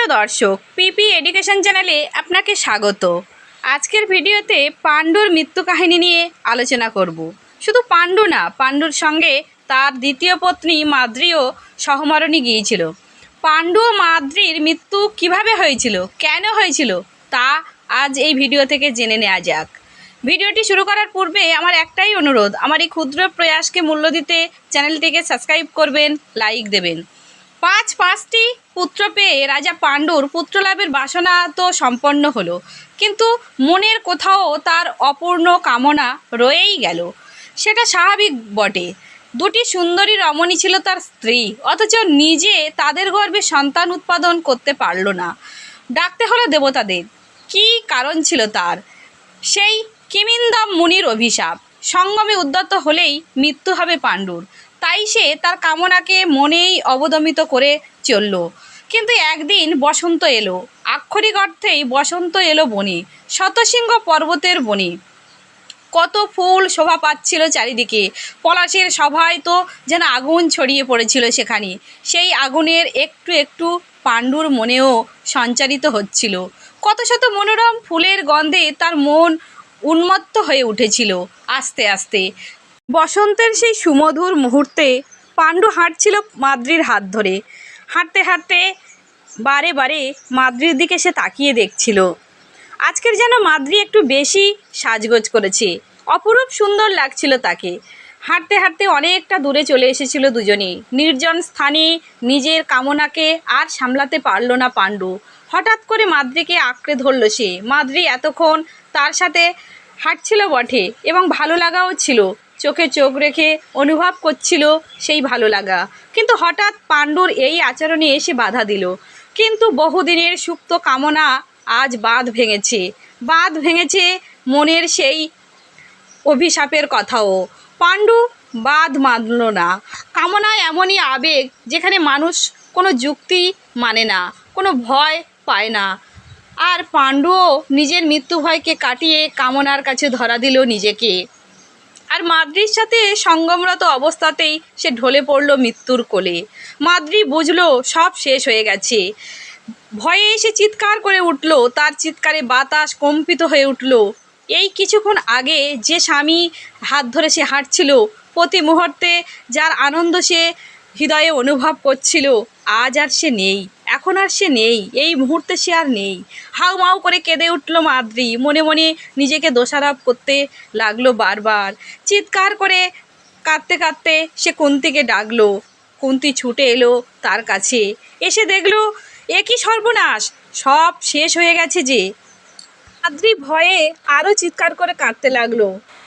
প্রিয় দর্শক, পিপি এডুকেশন চ্যানেলে আপনাকে স্বাগত। আজকের ভিডিওতে পাণ্ডুর মৃত্যু কাহিনী নিয়ে আলোচনা করব। শুধু পাণ্ডু না, পাণ্ডুর সঙ্গে তার দ্বিতীয় পত্নী মাদ্রিও সহমরণে গিয়েছিল। পাণ্ডু ও মাদ্রির মৃত্যু কীভাবে হয়েছিল, কেন হয়েছিল, তা আজ এই ভিডিও থেকে জেনে নেওয়া যাক। ভিডিওটি শুরু করার পূর্বে আমার একটাই অনুরোধ, আমার এই ক্ষুদ্র প্রয়াসকে মূল্য দিতে চ্যানেলটিকে সাবস্ক্রাইব করবেন, লাইক দেবেন। পাঁচ পাঁচটি পুত্র পেয়ে রাজা পাণ্ডুর পুত্রলাভের বাসনা তো সম্পন্ন হলো। কিন্তু মনের কোথাও তার অপূর্ণ কামনা রয়েই গেল। সেটা স্বাভাবিক বটে। দুটি সুন্দরী রমণী ছিল তার স্ত্রী, অথচ নিজে তাদের গর্ভে সন্তান উৎপাদন করতে পারল না। ডাকতে হলো দেবতাদের, কী কারণ ছিল তার? সেই কিমিন্দাম মুনির অভিশাপ, সঙ্গমে উদ্যত হলেই মৃত্যু হবে পাণ্ডুর। তাই সে তার কামনাকে মনেই অবদমিত করে চলল। কিন্তু একদিন বসন্ত এলো। আক্ষরিক অর্থেই বসন্ত এলো বনে শতসিংহ পর্বতের বনে। কত ফুল শোভা পাচ্ছিল চারিদিকে। পলাশের সভায় তো যেন আগুন ছড়িয়ে পড়েছিল সেখানে। সেই আগুনের একটু একটু পাণ্ডুর মনেও সঞ্চারিত হচ্ছিল। কত শত মনোরম ফুলের গন্ধে তার মন উন্মত্ত হয়ে উঠেছিল আস্তে আস্তে। বসন্তের সেই সুমধুর মুহূর্তে পাণ্ডু হাঁটছিল মাদ্রির হাত ধরে। হাঁটতে হাঁটতে বারে বারে মাদ্রির দিকে সে তাকিয়ে দেখছিল। আজকের যেন মাদ্রি একটু বেশি সাজগোজ করেছে। অপরূপ সুন্দর লাগছিল তাকে। হাঁটতে হাঁটতে অনেকটা দূরে চলে এসেছিল দুজনে। নির্জন স্থানে নিজের কামনাকে আর সামলাতে পারল না পাণ্ডু। হঠাৎ করে মাদ্রিকে আঁকড়ে ধরল সে। মাদ্রি এতক্ষণ তার সাথে হাঁটছিল বটে এবং ভালো লাগাও ছিল। চোখে চোখ রেখে অনুভব করছিল সেই ভালো লাগা। কিন্তু হঠাৎ পাণ্ডুর এই আচরণে এসে বাধা দিল। কিন্তু বহুদিনের সুপ্ত কামনা আজ বাঁধ ভেঙেছে। বাঁধ ভেঙেছে মনের সেই অভিশাপের কথাও। পাণ্ডু বাদ মানল না। কামনা এমনই আবেগ যেখানে মানুষ কোনো যুক্তি মানে না, কোনো ভয় পায় না। আর পাণ্ডুও নিজের মৃত্যু ভয়কে কাটিয়ে কামনার কাছে ধরা দিল নিজেকে। আর মাদ্রির সাথে সঙ্গমরত অবস্থাতেই সে ঢলে পড়ল মৃত্যুর কোলে। মাদ্রি বুঝলো সব শেষ হয়ে গেছে। ভয়ে এসে চিৎকার করে উঠল, তার চিৎকারে বাতাস কম্পিত হয়ে উঠল। এই কিছুক্ষণ আগে যে স্বামী হাত ধরে সে হাঁটছিল, প্রতি মুহূর্তে যার আনন্দ সে হৃদয়ে অনুভব করছিল, আজ আর সে নেই। এখন আর সে নেই, এই মুহূর্তে সে আর নেই। হাউ মাউ করে কেঁদে উঠল মাদ্রি, মনে মনে নিজেকে দোষারোপ করতে লাগল বারবার। চিৎকার করে কাঁদতে কাঁদতে সে কুন্তিকে ডাকলো। কুন্তি ছুটে এলো তার কাছে। এসে দেখল, এ কি সর্বনাশ! সব শেষ হয়ে গেছে যে। আদ্রি ভয়ে আরও চিৎকার করে কাঁদতে লাগল।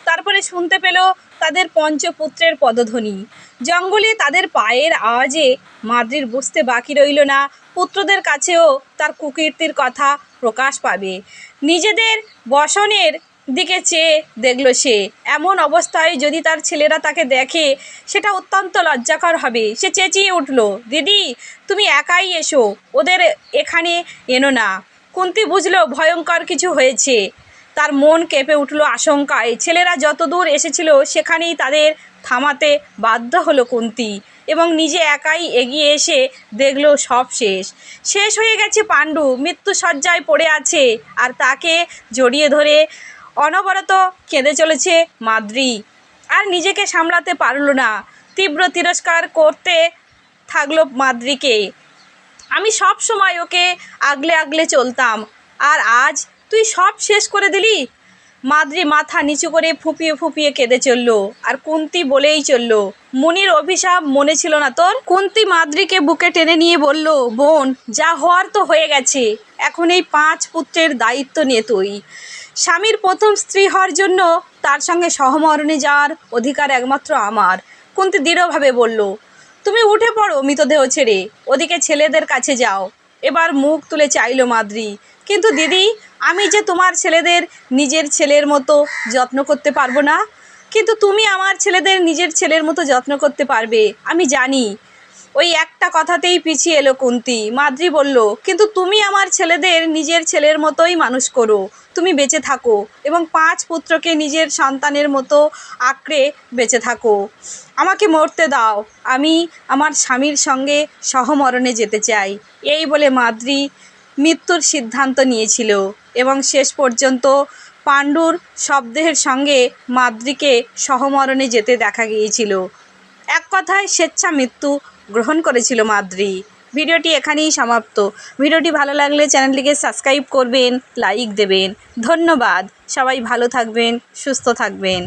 তারপরে শুনতে পেল তাদের পঞ্চপুত্রের পদধ্বনি। জঙ্গলে তাদের পায়ের আওয়াজে মাদ্রির বুঝতে বাকি রইল না। পুত্রদের কাছেও তার কুকীর্তির কথা প্রকাশ পাবে। নিজেদের বসনের দিকে চেয়ে দেখল সে। এমন অবস্থায় যদি তার ছেলেরা তাকে দেখে, সেটা অত্যন্ত লজ্জাকর হবে। সে চেঁচিয়ে উঠল, দিদি, তুমি একাই এসো। ওদের এখানে এনো না। কুন্তি বুঝলো ভয়ঙ্কর কিছু হয়েছে। তার মন কেঁপে উঠল আশঙ্কায়। ছেলেরা যত দূর এসেছিল সেখানেই তাদের থামাতে বাধ্য হলো কুন্তি এবং নিজে একাই এগিয়ে এসে দেখল সব শেষ। শেষ হয়ে গেছে পাণ্ডু, মৃত্যু সজ্জায় পড়ে আছে আর তাকে জড়িয়ে ধরে অনবরত কেঁদে চলেছে মাদ্রি। আর নিজেকে সামলাতে পারল না। তীব্র তিরস্কার করতে থাকল মাদ্রিকে। আমি সব সময় ওকে আগলে আগলে চলতাম। আর আজ তুই সব শেষ করে দিলি? মাদ্রি মাথা নিচু করে ফুপিয়ে ফুপিয়ে কেঁদে চলল, আর কুন্তি বলেই চলল, মুনির অভিশাপ মনে ছিল না তোর? কুন্তি মাদ্রিকে বুকে টেনে নিয়ে বলল, বোন, যা হওয়ার তো হয়ে গেছে, এখন এই পাঁচ পুত্রের দায়িত্ব নিয়ে তুই। স্বামীর প্রথম স্ত্রী হওয়ার জন্য তার সঙ্গে সহমরণে যাওয়ার অধিকার একমাত্র আমার, কুন্তি দৃঢ়ভাবে বলল। তুমি উঠে পড়ো মৃতদেহ ছেড়ে, ওদিকে ছেলেদের কাছে যাও। এবার মুখ তুলে চাইল মাদ্রি, কিন্তু দিদি আমি যে তোমার ছেলেদের নিজের ছেলের মতো যত্ন করতে পারব না, কিন্তু তুমি আমার ছেলেদের নিজের ছেলের মতো যত্ন করতে পারবে, আমি জানি। ওই একটা কথাতেই পিছিয়ে এলো কুন্তি। মাদ্রি বলল, কিন্তু তুমি আমার ছেলেদের নিজের ছেলের মতোই মানুষ করো। তুমি বেঁচে থাকো এবং পাঁচ পুত্রকে নিজের সন্তানের মতো আঁকড়ে বেঁচে থাকো। আমাকে মরতে দাও। আমি আমার স্বামীর সঙ্গে সহমরণে যেতে চাই। এই বলে মাদ্রি মৃত্যুর সিদ্ধান্ত নিয়েছিল এবং শেষ পর্যন্ত পাণ্ডুর শব্দের সঙ্গে মাদ্রিকে সহমরণে যেতে দেখা গিয়েছিল। এক কথায় স্বেচ্ছা মৃত্যু গ্রহণ করেছিল মাদ্রি। ভিডিওটি এখানেই সমাপ্ত। ভিডিওটি ভালো লাগলে চ্যানেলটিকে সাবস্ক্রাইব করবেন, লাইক দেবেন। ধন্যবাদ। সবাই ভালো থাকবেন, সুস্থ থাকবেন।